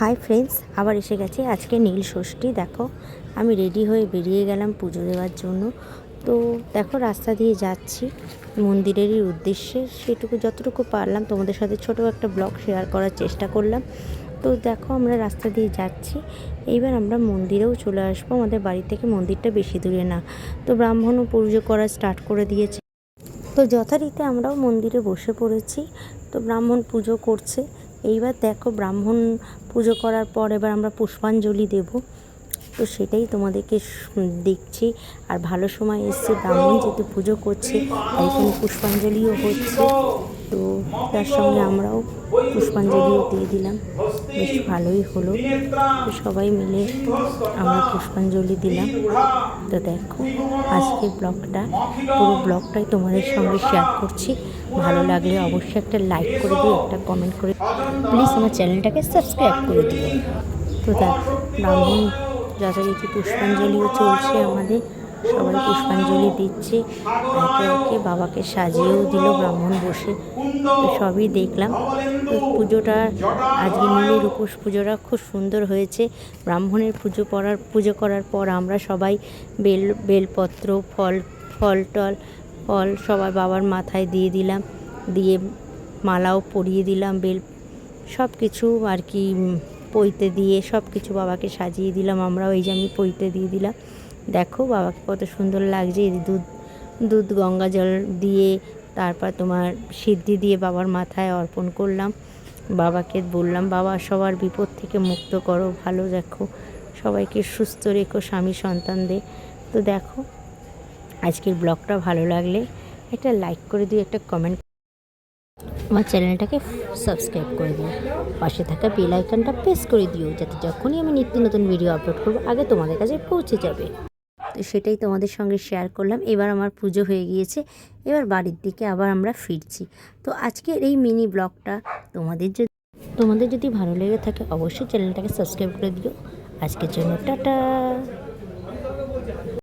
Hi friends, আবার এসে গেছে আজকে নীল ষষ্ঠী, দেখো। আমি রেডি হয়ে বেরিয়ে গেলাম পুজো দেওয়ার জন্য। তো দেখো, রাস্তা দিয়ে যাচ্ছি। মন্দিরেরই উদ্দেশ্যে সেটুকু যতটুকু পারলাম, তোমাদের সাথে ছোট একটা ব্লগ শেয়ার করার চেষ্টা করলাম। তো দেখো, আমরা রাস্তা দিয়ে যাচ্ছি। এইবার আমরা মন্দিরেও চলে আসব। আমাদের বাড়ি থেকে মন্দিরটা বেশি দূরে না। তো ব্রাহ্মণও পুজো করা স্টার্ট করে দিয়েছে। তো যথারীতি আমরাও মন্দিরে বসে পড়েছি। তো ব্রাহ্মণ পুজো করছে। এইবার দেখো ব্রাহ্মণ পুজো করার পর এবার আমরা পুষ্পাঞ্জলি দেব। তো সেটাই তোমাদেরকে দেখছি। আর ভালো সময় এসছে ব্রাহ্মণ যেহেতু পুজো করছে এখানে পুষ্পাঞ্জলিও হচ্ছে। তো তার সঙ্গে আমরাও পুষ্পাঞ্জলিও দিয়ে দিলাম। বেশ ভালোই হলো। তো সবাই মিলে আমরা পুষ্পাঞ্জলি দিলাম। তো দেখো, আজকের ব্লগটা, পুরো ব্লগটাই তোমাদের সঙ্গে শেয়ার করছি। ভালো লাগলে অবশ্যই একটা লাইক করে দিও, একটা কমেন্ট করে প্লিজ আমার চ্যানেলটাকে সাবস্ক্রাইব করে দিও। তো দেখো, ব্রাহ্মণ, যথারীতি পুষ্পাঞ্জলিও চলছে আমাদের। সবাই পুষ্পাঞ্জলি দিচ্ছে। একে একে বাবাকে সাজিয়েও দিল ব্রাহ্মণ বসে। সবই দেখলাম। পুজোটা, আজকে নীলের উপোস পুজোটা খুব সুন্দর হয়েছে। ব্রাহ্মণের পুজো করার পুজো করার পর আমরা সবাই বেল, বেলপত্র, ফল ফল টল, ফল সবার বাবার মাথায় দিয়ে দিলাম। দিয়ে মালাও পরিয়ে দিলাম, বেল সব কিছু আর কি পইতে দিয়ে সব কিছু বাবাকে সাজিয়ে দিলাম। আমরাও এই যে আমি পইতে দিয়ে দিলাম। দেখো বাবাকে কত সুন্দর লাগছে দুধ দুধ গঙ্গা জল দিয়ে, তারপর তোমার সিদ্ধি দিয়ে বাবার মাথায় অর্পণ করলাম। বাবাকে বললাম, বাবা, সবার বিপদ থেকে মুক্ত করো, ভালো দেখো, সবাইকে সুস্থ রেখো, স্বামী সন্তানদের তো দেখো, আজকের ব্লগটা ভালো লাগলে একটা লাইক করে দিও, একটা কমেন্ট আমার চ্যানেলটাকে সাবস্ক্রাইব করে দিও। পাশে থাকা বেল আইকনটা প্রেস করে দিও, যাতে যখনই আমি নিত্য নতুন ভিডিও আপলোড করব, আগে তোমাদের কাছে পৌঁছে যাবে। তো সেটাই তোমাদের সঙ্গে শেয়ার করলাম। এবার আমার পুজো হয়ে গিয়েছে। এবার বাড়ির দিকে আবার আমরা ফিরছি। তো আজকের এই মিনি ব্লগটা তোমাদের যদি তোমাদের যদি ভালো লেগে থাকে, অবশ্যই চ্যানেলটাকে সাবস্ক্রাইব করে দিও। আজকের জন্য টাটা!